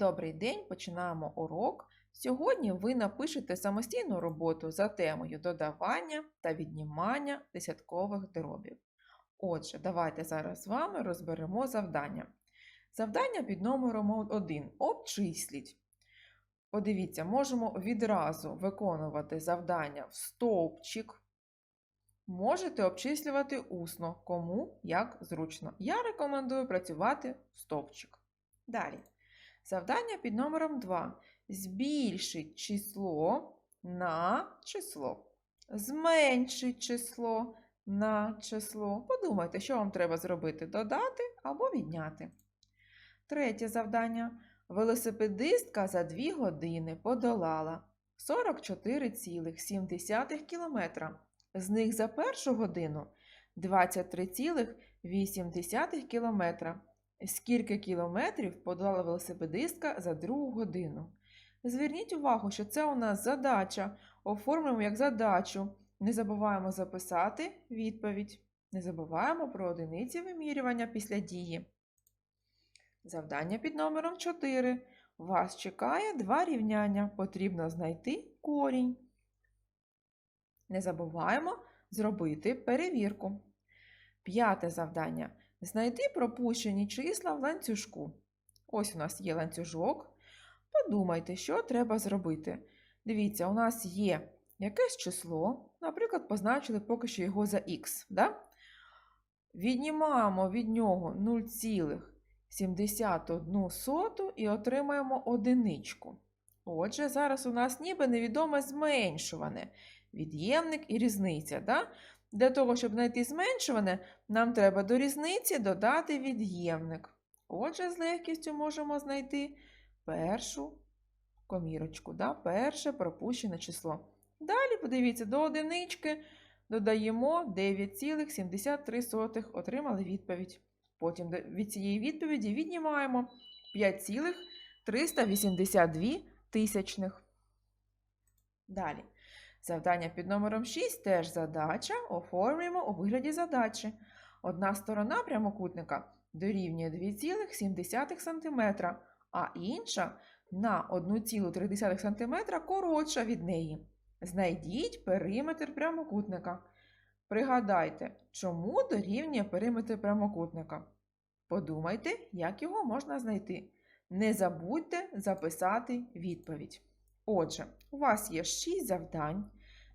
Добрий день, починаємо урок. Сьогодні ви напишете самостійну роботу за темою додавання та віднімання десяткових дробів. Отже, давайте зараз з вами розберемо завдання. Завдання під номером 1. Обчисліть. Подивіться, можемо відразу виконувати завдання в стовпчик. Можете обчислювати усно, кому як зручно. Я рекомендую працювати в стовпчик. Далі. Завдання під номером 2. Збільшить число на число. Зменшить число на число. Подумайте, що вам треба зробити: додати або відняти. Третє завдання. Велосипедистка за 2 години подолала 44,7 км. З них за першу годину 23,8 км. Скільки кілометрів подолала велосипедистка за другу годину? Зверніть увагу, що це у нас задача. Оформимо як задачу. Не забуваємо записати відповідь. Не забуваємо про одиниці вимірювання після дії. Завдання під номером 4. Вас чекає два рівняння. Потрібно знайти корінь. Не забуваємо зробити перевірку. П'яте завдання. Знайти пропущені числа в ланцюжку. Ось у нас є ланцюжок. Подумайте, що треба зробити. Дивіться, у нас є якесь число, наприклад, позначили поки що його за х. Да? Віднімаємо від нього 0,71 і отримаємо одиничку. Отже, зараз у нас ніби невідоме зменшуване. Від'ємник і різниця. Да? Для того, щоб знайти зменшуване, нам треба до різниці додати від'ємник. Отже, з легкістю можемо знайти першу комірочку, да? перше пропущене число. Далі, подивіться, до одинички додаємо 9,73, отримали відповідь. Потім від цієї відповіді віднімаємо 5,382 тисячних. Далі. Завдання під номером 6 теж задача. Оформлюємо у вигляді задачі. Одна сторона прямокутника дорівнює 2,7 см, а інша на 1,3 см коротша від неї. Знайдіть периметр прямокутника. Пригадайте, чому дорівнює периметр прямокутника. Подумайте, як його можна знайти. Не забудьте записати відповідь. Отже, у вас є 6 завдань,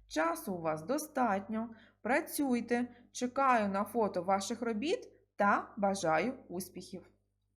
часу у вас достатньо. Працюйте, чекаю на фото ваших робіт та бажаю успіхів!